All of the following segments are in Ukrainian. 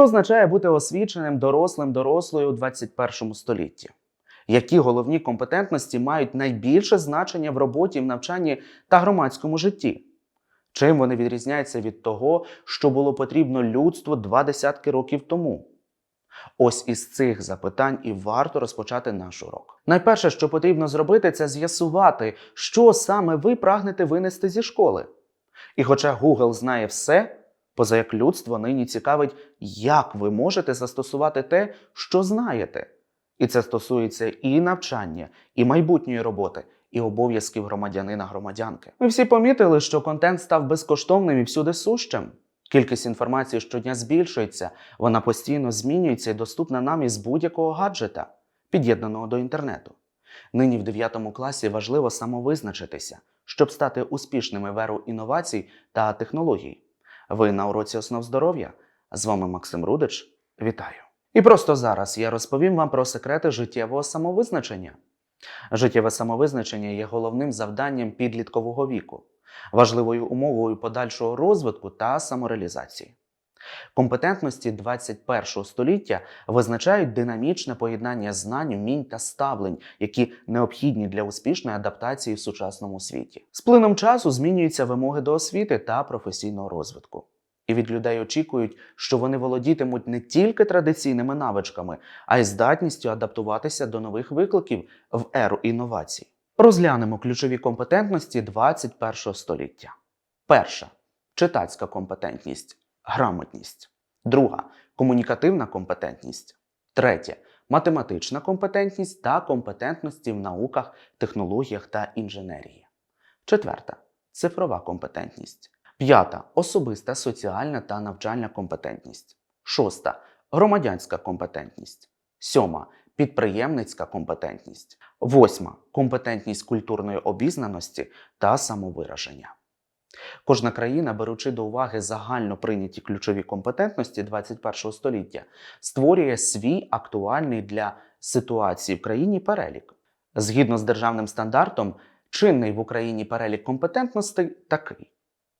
Що означає бути освіченим дорослим дорослою у 21 столітті? Які головні компетентності мають найбільше значення в роботі, в навчанні та громадському житті? Чим вони відрізняються від того, що було потрібно людству два десятки років тому? Ось із цих запитань і варто розпочати наш урок. Найперше, що потрібно зробити, це з'ясувати, що саме ви прагнете винести зі школи. І хоча Google знає все, поза як людство нині цікавить, як ви можете застосувати те, що знаєте. І це стосується і навчання, і майбутньої роботи, і обов'язків громадянина громадянки. Ми всі помітили, що контент став безкоштовним і всюди сущим. Кількість інформації щодня збільшується, вона постійно змінюється і доступна нам із будь-якого гаджета, під'єднаного до інтернету. Нині в 9 класі важливо самовизначитися, щоб стати успішними в еру інновацій та технологій. Ви на уроці основ здоров'я. З вами Максим Рудич. Вітаю! І просто зараз я розповім вам про секрети життєвого самовизначення. Життєве самовизначення є головним завданням підліткового віку, важливою умовою подальшого розвитку та самореалізації. Компетентності 21 століття визначають динамічне поєднання знань, вмінь та ставлень, які необхідні для успішної адаптації в сучасному світі. З плином часу змінюються вимоги до освіти та професійного розвитку. І від людей очікують, що вони володітимуть не тільки традиційними навичками, а й здатністю адаптуватися до нових викликів в еру інновацій. Розглянемо ключові компетентності 21 століття. Перша читацька компетентність, грамотність. Друга комунікативна компетентність. Третє математична компетентність та компетентності в науках, технологіях та інженерії. Четверта цифрова компетентність. П'ята особиста соціальна та навчальна компетентність. Шоста громадянська компетентність. Сьома підприємницька компетентність. Восьма компетентність культурної обізнаності та самовираження. Кожна країна, беручи до уваги загально прийняті ключові компетентності 21 століття, створює свій актуальний для ситуації в країні перелік. Згідно з державним стандартом, чинний в Україні перелік компетентностей такий: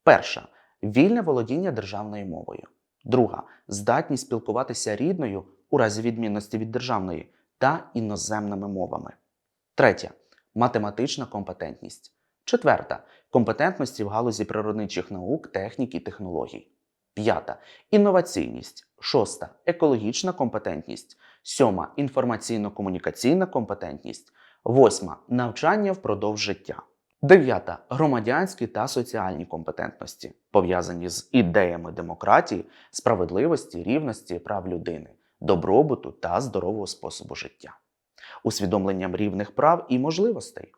перша вільне володіння державною мовою, друга здатність спілкуватися рідною у разі відмінності від державної та іноземними мовами. Третя математична компетентність. Четверта компетентності в галузі природничих наук, технік і технологій. П'ята інноваційність. Шоста екологічна компетентність. Сьома інформаційно-комунікаційна компетентність. Восьма навчання впродовж життя. Дев'ята громадянські та соціальні компетентності, пов'язані з ідеями демократії, справедливості, рівності, прав людини, добробуту та здорового способу життя, усвідомленням рівних прав і можливостей.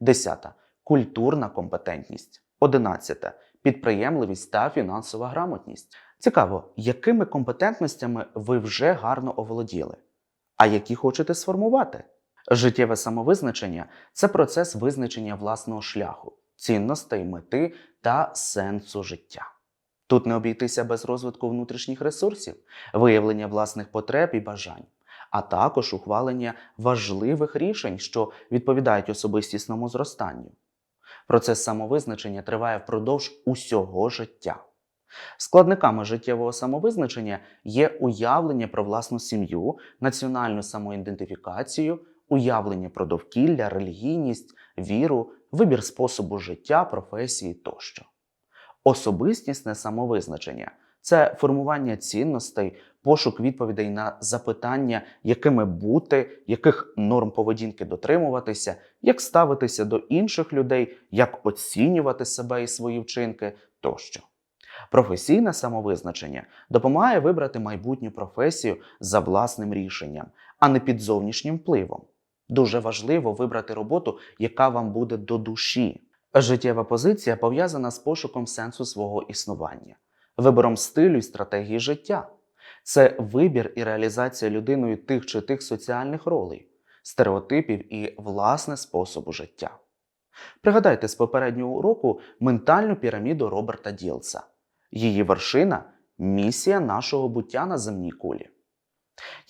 Десята культурна компетентність. Одинадцята підприємливість та фінансова грамотність. Цікаво, якими компетентностями ви вже гарно оволоділи, а які хочете сформувати? Життєве самовизначення це процес визначення власного шляху, цінностей, мети та сенсу життя. Тут не обійтися без розвитку внутрішніх ресурсів, виявлення власних потреб і бажань, а також ухвалення важливих рішень, що відповідають особистісному зростанню. Процес самовизначення триває впродовж усього життя. Складниками життєвого самовизначення є уявлення про власну сім'ю, національну самоідентифікацію, уявлення про довкілля, релігійність, віру, вибір способу життя, професії тощо. Особистісне самовизначення це формування цінностей, пошук відповідей на запитання, якими бути, яких норм поведінки дотримуватися, як ставитися до інших людей, як оцінювати себе і свої вчинки тощо. Професійне самовизначення допомагає вибрати майбутню професію за власним рішенням, а не під зовнішнім впливом. Дуже важливо вибрати роботу, яка вам буде до душі. Життєва позиція пов'язана з пошуком сенсу свого існування, вибором стилю і стратегії життя. Це вибір і реалізація людиною тих чи тих соціальних ролей, стереотипів і власне способу життя. Пригадайте з попереднього уроку ментальну піраміду Роберта Ділса. Її вершина місія нашого буття на земній кулі.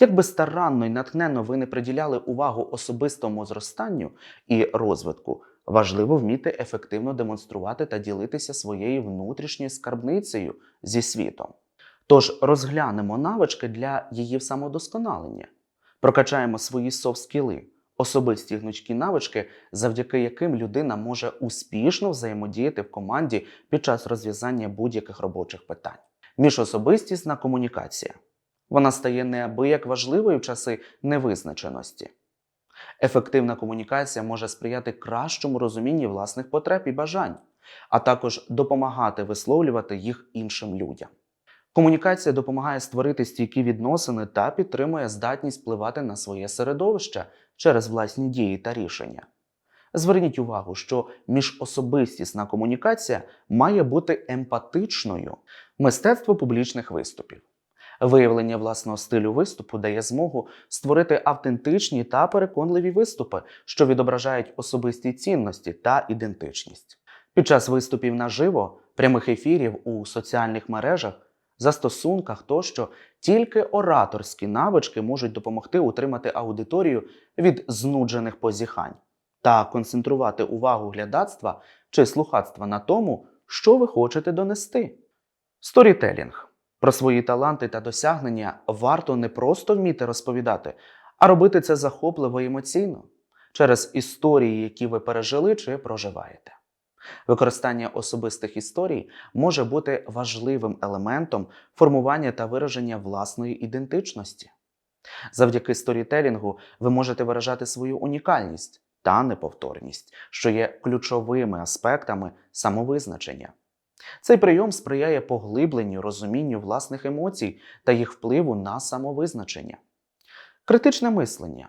Як би старанно і натхненно ви не приділяли увагу особистому зростанню і розвитку, важливо вміти ефективно демонструвати та ділитися своєю внутрішньою скарбницею зі світом. Тож розглянемо навички для її самодосконалення, прокачаємо свої софт-скіли, особисті гнучкі навички, завдяки яким людина може успішно взаємодіяти в команді під час розв'язання будь-яких робочих питань. Міжособистісна комунікація. Вона стає неабияк важливою в часи невизначеності. Ефективна комунікація може сприяти кращому розумінні власних потреб і бажань, а також допомагати висловлювати їх іншим людям. Комунікація допомагає створити стійкі відносини та підтримує здатність впливати на своє середовище через власні дії та рішення. Зверніть увагу, що міжособистісна комунікація має бути емпатичною. Мистецтво публічних виступів. Виявлення власного стилю виступу дає змогу створити автентичні та переконливі виступи, що відображають особисті цінності та ідентичність. Під час виступів наживо, прямих ефірів у соціальних мережах, застосунках тощо тільки ораторські навички можуть допомогти утримати аудиторію від знуджених позіхань та концентрувати увагу глядацтва чи слухацтва на тому, що ви хочете донести. Сторітелінг. Про свої таланти та досягнення варто не просто вміти розповідати, а робити це захопливо емоційно через історії, які ви пережили чи проживаєте. Використання особистих історій може бути важливим елементом формування та вираження власної ідентичності. Завдяки сторітелінгу ви можете виражати свою унікальність та неповторність, що є ключовими аспектами самовизначення. Цей прийом сприяє поглибленню розумінню власних емоцій та їх впливу на самовизначення. Критичне мислення.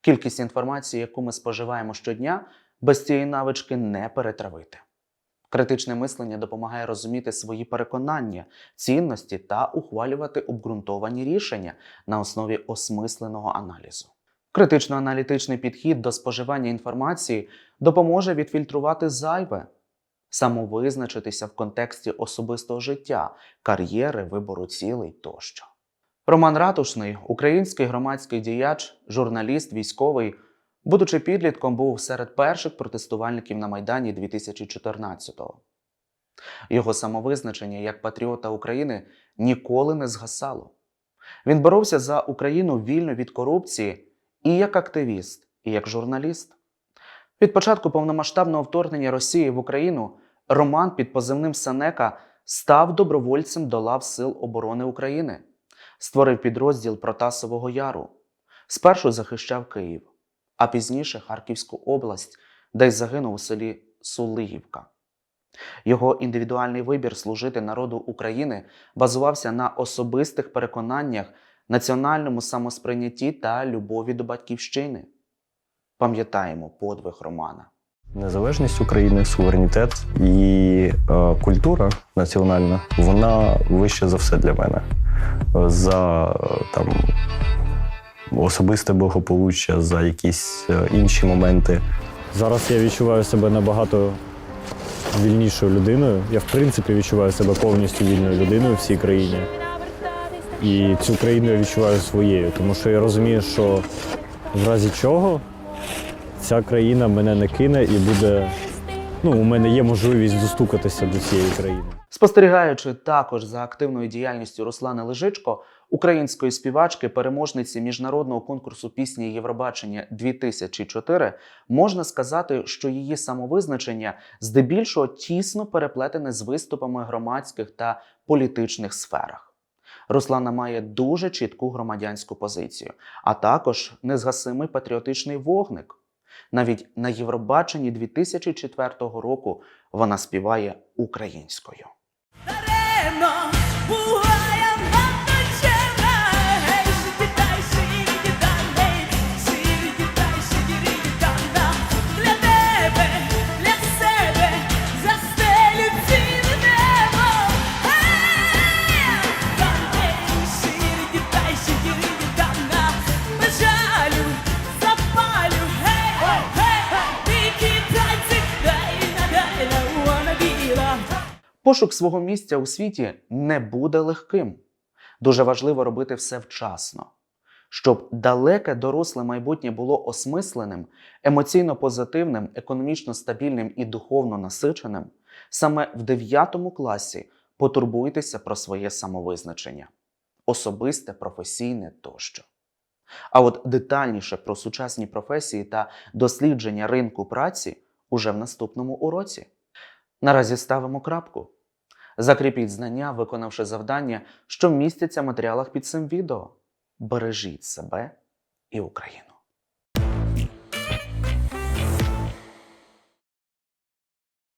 Кількість інформації, яку ми споживаємо щодня, без цієї навички не перетравити. Критичне мислення допомагає розуміти свої переконання, цінності та ухвалювати обґрунтовані рішення на основі осмисленого аналізу. Критично-аналітичний підхід до споживання інформації допоможе відфільтрувати зайве, самовизначитися в контексті особистого життя, кар'єри, вибору цілей тощо. Роман Ратушний, український громадський діяч, журналіст, військовий, будучи підлітком, був серед перших протестувальників на Майдані 2014-го. Його самовизначення як патріота України ніколи не згасало. Він боровся за Україну вільну від корупції і як активіст, і як журналіст. Від початку повномасштабного вторгнення Росії в Україну Роман під позивним Сенека став добровольцем до лав Сил оборони України, створив підрозділ Протасового Яру. Спершу захищав Київ, а пізніше Харківську область, де й загинув у селі Сулигівка. Його індивідуальний вибір служити народу України базувався на особистих переконаннях, національному самосприйнятті та любові до батьківщини. Пам'ятаємо подвиг Романа. Незалежність України, суверенітет і е, культура національна, вона вища за все для мене. За е, там особисте благополуччя, за якісь е, інші моменти. Зараз я відчуваю себе набагато вільнішою людиною. Я, в принципі, відчуваю себе повністю вільною людиною в цій країні. І цю країну я відчуваю своєю, тому що я розумію, що в разі чого ця країна мене не кине і буде. Ну, у мене є можливість достукатися до цієї країни. Спостерігаючи також за активною діяльністю Руслани Лежичко, української співачки, переможниці міжнародного конкурсу пісні Євробачення 2004, можна сказати, що її самовизначення здебільшого тісно переплетене з виступами громадських та політичних сферах. Руслана має дуже чітку громадянську позицію, а також незгасимий патріотичний вогник. Навіть на Євробаченні 2004 року вона співає українською. Даремно Пошук свого місця у світі не буде легким. Дуже важливо робити все вчасно, щоб далеке доросле майбутнє було осмисленим, емоційно позитивним, економічно стабільним і духовно насиченим. Саме в 9 класі Потурбуйтеся про своє самовизначення, особисте, професійне тощо. А от детальніше про сучасні професії та дослідження ринку праці уже в наступному уроці. Наразі ставимо крапку. Закріпіть знання, виконавши завдання, що містяться в матеріалах під цим відео. Бережіть себе і Україну.